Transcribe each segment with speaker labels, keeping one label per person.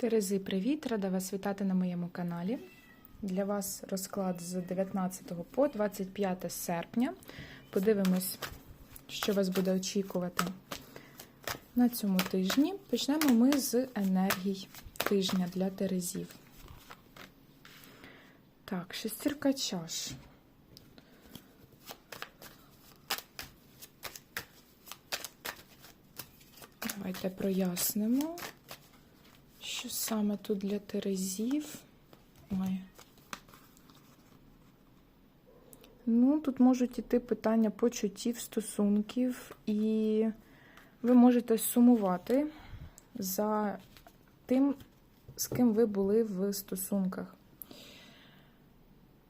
Speaker 1: Терези, привіт! Рада вас вітати на моєму каналі. Для вас розклад з 19 по 25 серпня. Подивимось, що вас буде очікувати на цьому тижні. Почнемо ми з енергій тижня для Терезів. Так, шестірка чаш. Давайте прояснимо. Що саме тут для Терезів? Ой. Ну, тут можуть іти питання почуттів, стосунків, і ви можете сумувати за тим, з ким ви були в стосунках.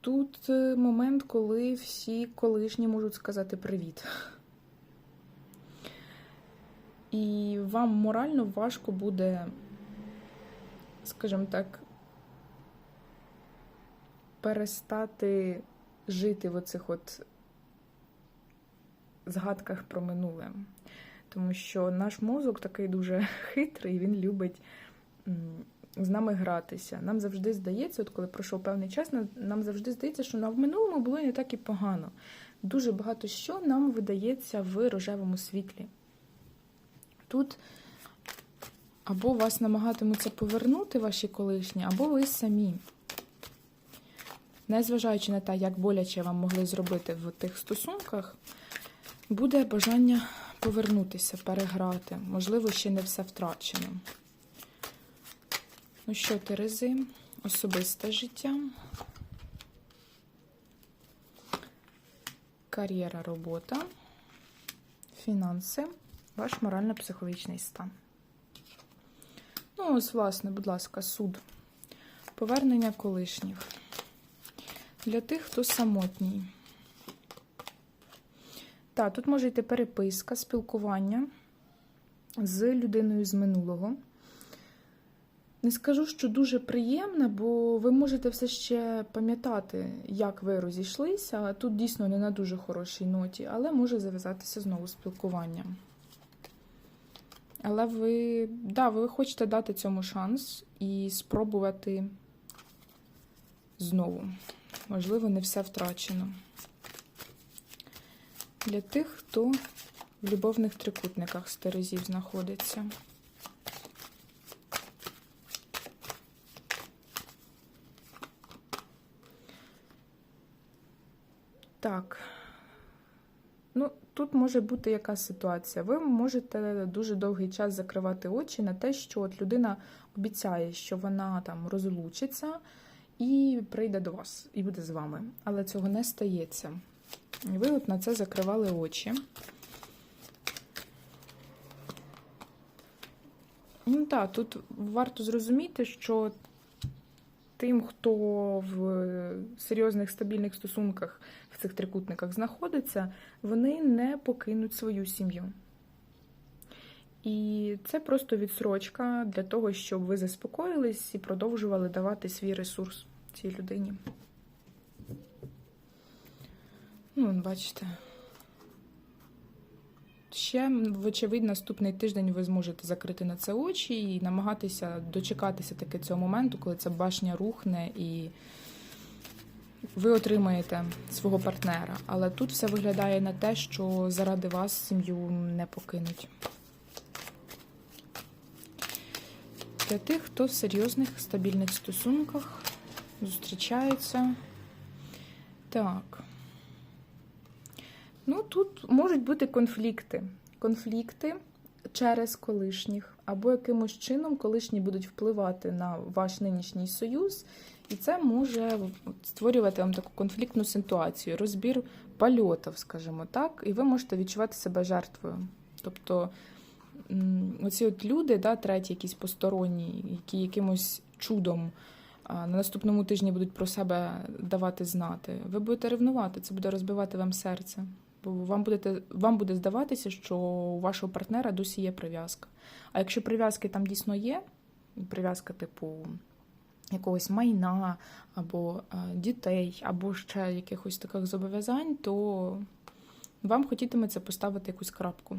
Speaker 1: Тут е, момент, коли всі колишні можуть сказати привіт. І вам морально важко буде скажімо так, перестати жити в оцих от згадках про минуле. Тому що наш мозок такий дуже хитрий, він любить з нами гратися. Нам завжди здається, от коли пройшов певний час, нам завжди здається, що в минулому було не так і погано. Дуже багато що нам видається в рожевому світлі. Тут або вас намагатимуться повернути ваші колишні, або ви самі. Незважаючи на те, як боляче вам могли зробити в тих стосунках, буде бажання повернутися, переграти. Можливо, ще не все втрачено. Ну що, Терези, особисте життя, кар'єра, робота, фінанси, ваш морально-психологічний стан. Ну, ось, власне, будь ласка, суд. Повернення колишніх. Для тих, хто самотній. Так, тут може йти переписка, спілкування з людиною з минулого. Не скажу, що дуже приємна, бо ви можете все ще пам'ятати, як ви розійшлися. Тут дійсно не на дуже хорошій ноті, але може зав'язатися знову спілкування. Але ви, да, ви хочете дати цьому шанс і спробувати знову. Можливо, не все втрачено. Для тих, хто в любовних трикутниках з Терезів знаходиться. Так. Тут може бути яка ситуація. Ви можете дуже довгий час закривати очі на те, що от людина обіцяє, що вона там розлучиться і прийде до вас, і буде з вами. Але цього не стається. І ви от на це закривали очі. Ну так, тут варто зрозуміти, що тим, хто в серйозних стабільних стосунках цих трикутниках знаходиться, вони не покинуть свою сім'ю. І це просто відсрочка для того, щоб ви заспокоїлись і продовжували давати свій ресурс цій людині. Ну, бачите. Ще, вочевидь, наступний тиждень ви зможете закрити на це очі і намагатися дочекатися таки цього моменту, коли ця башня рухне і ви отримаєте свого партнера. Але тут все виглядає на те, що заради вас сім'ю не покинуть. Для тих, хто в серйозних стабільних стосунках зустрічається. Так. Ну, тут можуть бути конфлікти. Конфлікти через колишніх, або якимось чином колишні будуть впливати на ваш нинішній союз, і це може створювати вам таку конфліктну ситуацію, розбір польотів, скажімо так, і ви можете відчувати себе жертвою. Тобто оці от люди, да, треті, якісь посторонні, які якимось чудом на наступному тижні будуть про себе давати знати, ви будете ревнувати, це буде розбивати вам серце. Бо вам будете, вам буде здаватися, що у вашого партнера досі є прив'язка. А якщо прив'язки там дійсно є, прив'язка типу якогось майна, або дітей, або ще якихось таких зобов'язань, то вам хотітиметься поставити якусь крапку.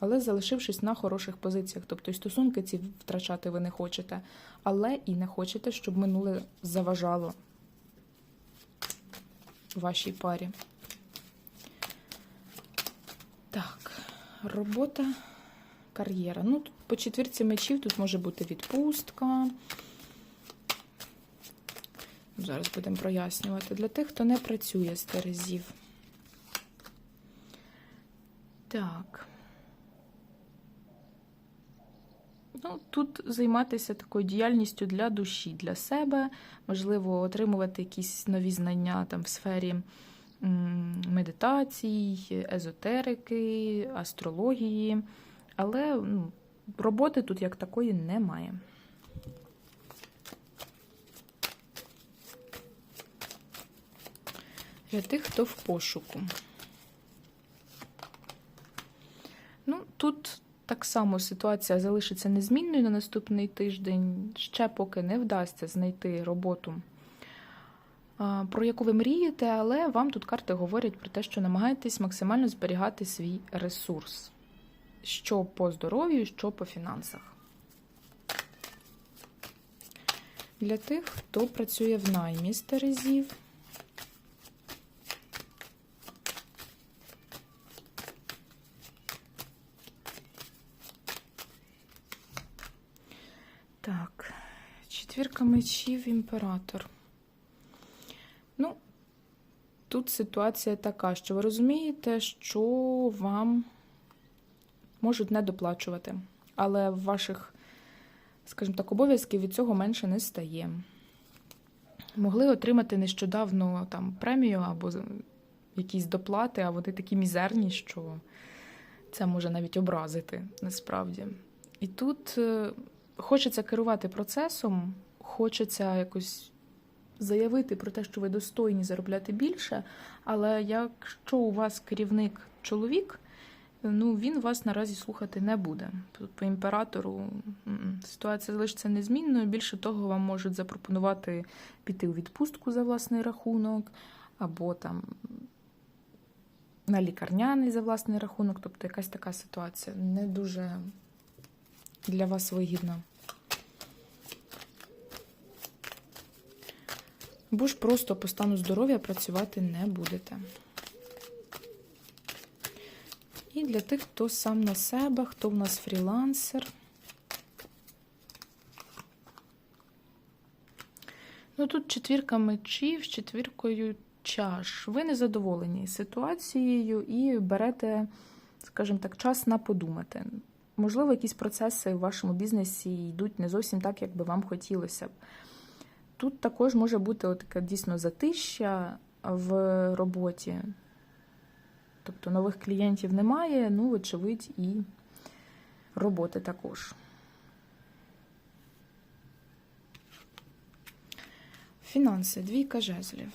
Speaker 1: але залишившись на хороших позиціях. Тобто і стосунки ці втрачати ви не хочете, але і не хочете, щоб минуле заважало вашій парі. Так, робота, кар'єра. Ну, по четвірці мечів тут може бути відпустка. Зараз будемо прояснювати. Для тих, хто не працює з терезів. Так. Ну, тут займатися такою діяльністю для душі, для себе, можливо, отримувати якісь нові знання там в сфері м, медитацій, езотерики, астрології. Але ну, роботи тут як такої немає. Для тих, хто в пошуку. Ну, тут так само ситуація залишиться незмінною на наступний тиждень. Ще поки не вдасться знайти роботу, про яку ви мрієте, але вам тут карти говорять про те, що намагаєтесь максимально зберігати свій ресурс. Що по здоров'ю, що по фінансах. Для тих, хто працює в наймі з. Так, четвірка мечів, імператор. Ну, тут ситуація така, що ви розумієте, що вам можуть не доплачувати, але ваших, скажімо так, обов'язків від цього менше не стає. Могли отримати нещодавно там премію або якісь доплати, а вони такі мізерні, що це може навіть образити насправді. І тут е, хочеться керувати процесом, хочеться якось заявити про те, що ви достойні заробляти більше, але якщо у вас керівник чоловік, ну він вас наразі слухати не буде. По імператору ситуація залишиться незмінною. Більше того, вам можуть запропонувати піти у відпустку за власний рахунок, або там на лікарняний за власний рахунок. Тобто якась така ситуація не дуже для вас вигідна. Бо ж просто по стану здоров'я працювати не будете. І для тих, хто сам на себе, хто в нас фрілансер. Ну тут четвірка мечів з четвіркою чаш. Ви не задоволені ситуацією і берете, скажімо так, час на подумати. Можливо, якісь процеси в вашому бізнесі йдуть не зовсім так, як би вам хотілося б. Тут також може бути таке дійсно затища в роботі. Тобто нових клієнтів немає, ну, вочевидь, і роботи також. Фінанси, двійка жезлів.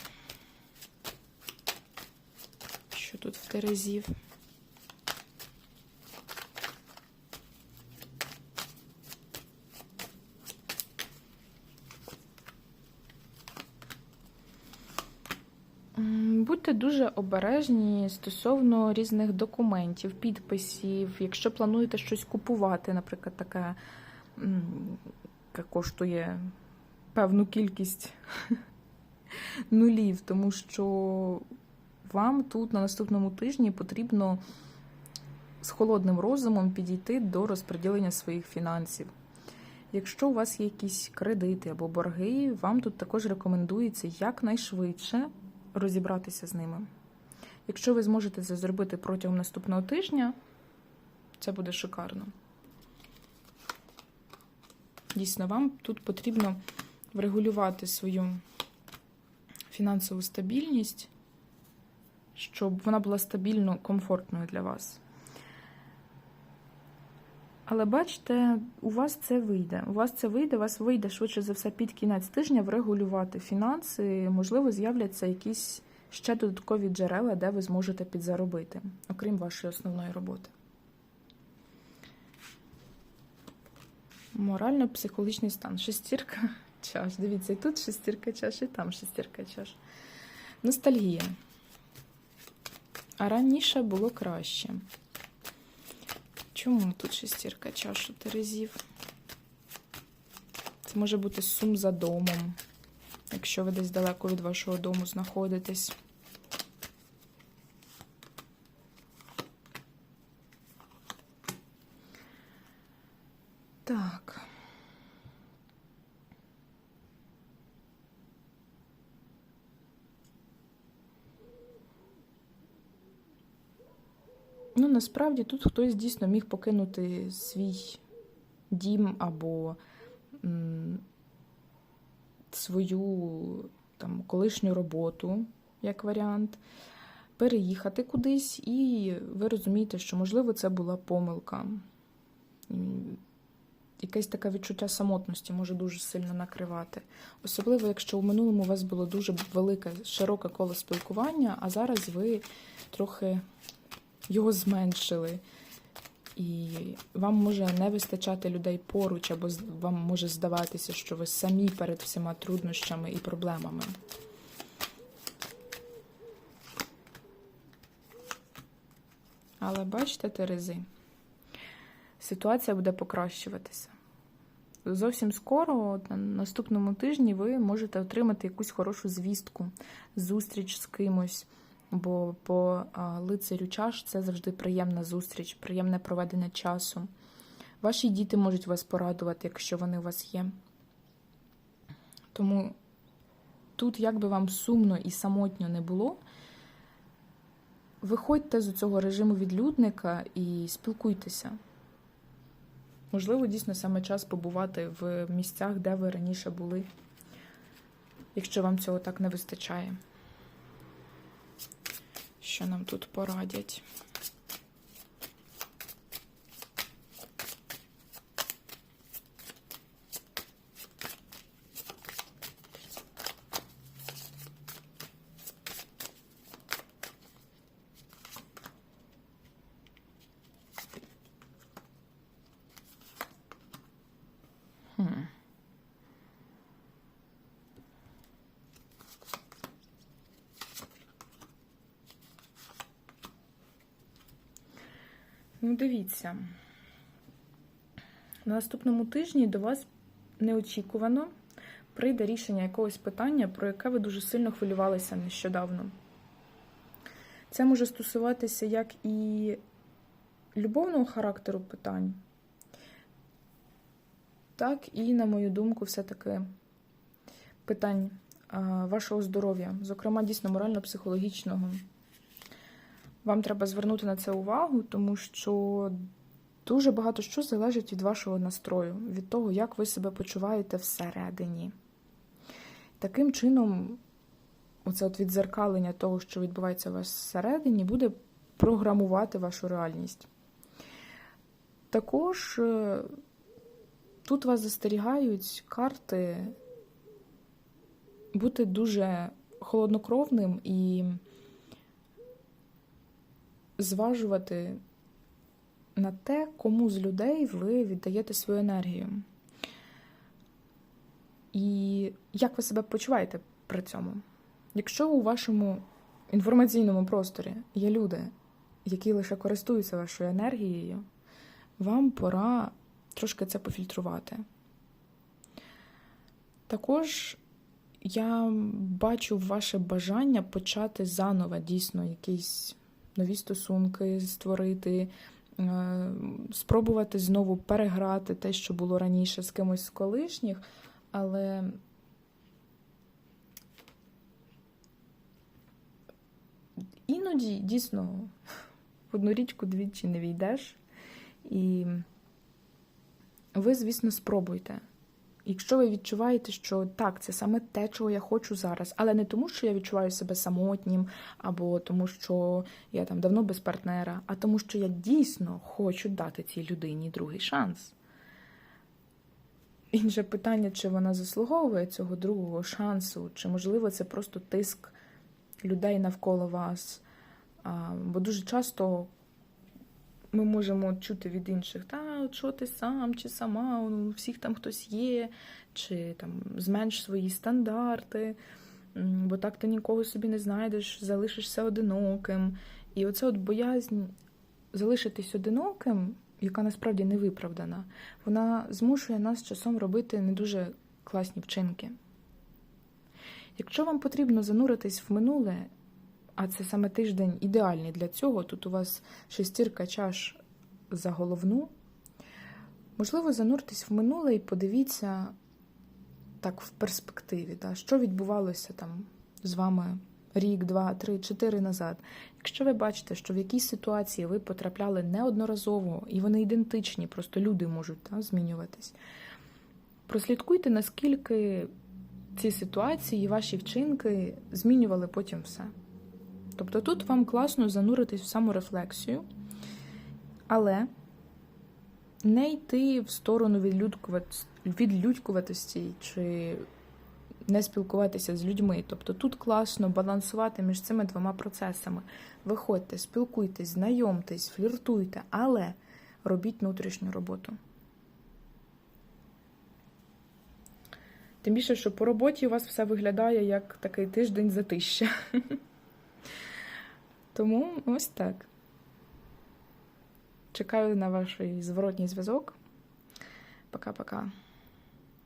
Speaker 1: Що тут в Терезів? Дуже обережні стосовно різних документів, підписів. Якщо плануєте щось купувати, наприклад, таке, яке коштує певну кількість нулів, тому що вам тут на наступному тижні потрібно з холодним розумом підійти до розподілення своїх фінансів. Якщо у вас є якісь кредити або борги, вам тут також рекомендується якнайшвидше розібратися з ними. Якщо ви зможете це зробити протягом наступного тижня, це буде шикарно. Дійсно, вам тут потрібно врегулювати свою фінансову стабільність, щоб вона була стабільно комфортною для вас. Але бачите, у вас це вийде. У вас це вийде, у вас вийде швидше за все під кінець тижня врегулювати фінанси. Можливо, з'являться якісь ще додаткові джерела, де ви зможете підзаробити, окрім вашої основної роботи. Морально-психологічний стан. Шестірка чаш. Дивіться, і тут шестірка чаш, і там шестірка чаш. Ностальгія. А раніше було краще. Чому тут шестірка чаш у Терезів? Це може бути сум за домом, якщо ви десь далеко від вашого дому знаходитесь. Так. Насправді тут хтось дійсно міг покинути свій дім або свою там, колишню роботу, як варіант, переїхати кудись, і ви розумієте, що, можливо, це була помилка. Якесь таке відчуття самотності може дуже сильно накривати. Особливо, якщо у минулому у вас було дуже велике, широке коло спілкування, а зараз ви трохи його зменшили. І вам може не вистачати людей поруч, або вам може здаватися, що ви самі перед всіма труднощами і проблемами. Але бачите, Терези, ситуація буде покращуватися. Зовсім скоро, на наступному тижні, ви можете отримати якусь хорошу звістку, зустріч з кимось. Бо по лицарю чаш це завжди приємна зустріч, приємне проведення часу. Ваші діти можуть вас порадувати, якщо вони у вас є. Тому тут, як би вам сумно і самотньо не було, виходьте з цього режиму відлюдника і спілкуйтеся. Можливо, дійсно саме час побувати в місцях, де ви раніше були, якщо вам цього так не вистачає. Що нам тут порадять? Хм. Ну, дивіться. На наступному тижні до вас неочікувано прийде рішення якогось питання, про яке ви дуже сильно хвилювалися нещодавно. Це може стосуватися як і любовного характеру питань, так і, на мою думку, все-таки питань вашого здоров'я, зокрема, дійсно морально-психологічного. Вам треба звернути на це увагу, тому що дуже багато що залежить від вашого настрою, від того, як ви себе почуваєте всередині. Таким чином, оце от відзеркалення того, що відбувається у вас всередині, буде програмувати вашу реальність. Також е, тут вас застерігають карти бути дуже холоднокровним і зважувати на те, кому з людей ви віддаєте свою енергію. І як ви себе почуваєте при цьому? Якщо у вашому інформаційному просторі є люди, які лише користуються вашою енергією, вам пора трошки це пофільтрувати. Також я бачу ваше бажання почати заново дійсно якийсь нові стосунки створити, е, спробувати знову переграти те, що було раніше з кимось з колишніх, але іноді дійсно в одну річку двічі не війдеш. І ви, звісно, спробуйте. Якщо ви відчуваєте, що так, це саме те, чого я хочу зараз, але не тому, що я відчуваю себе самотнім, або тому, що я там давно без партнера, а тому, що я дійсно хочу дати цій людині другий шанс. Інше питання, чи вона заслуговує цього другого шансу, чи, можливо, це просто тиск людей навколо вас. Бо дуже часто ми можемо чути від інших, та що ти сам чи сама, у всіх там хтось є, чи там зменш свої стандарти, бо так ти нікого собі не знайдеш, залишишся одиноким. І оце от боязнь залишитись одиноким яка насправді не виправдана, вона змушує нас часом робити не дуже класні вчинки. Якщо вам потрібно зануритись в минуле, а це саме тиждень ідеальний для цього, тут у вас шестірка чаш за головну, можливо, зануртесь в минуле і подивіться так в перспективі, да, що відбувалося там з вами рік, два, три, чотири назад. Якщо ви бачите, що в якійсь ситуації ви потрапляли неодноразово, і вони ідентичні, просто люди можуть да, змінюватись, прослідкуйте, наскільки ці ситуації, ваші вчинки змінювали потім все. Тобто тут вам класно зануритись в саморефлексію, але не йти в сторону відлюдькуватості чи не спілкуватися з людьми. Тобто тут класно балансувати між цими двома процесами. Виходьте, спілкуйтесь, знайомтесь, фліртуйте, але робіть внутрішню роботу. Тим більше, що по роботі у вас все виглядає як такий тиждень затища. Тому ось так. Чекаю на ваш зворотній зв'язок. Пока-пока.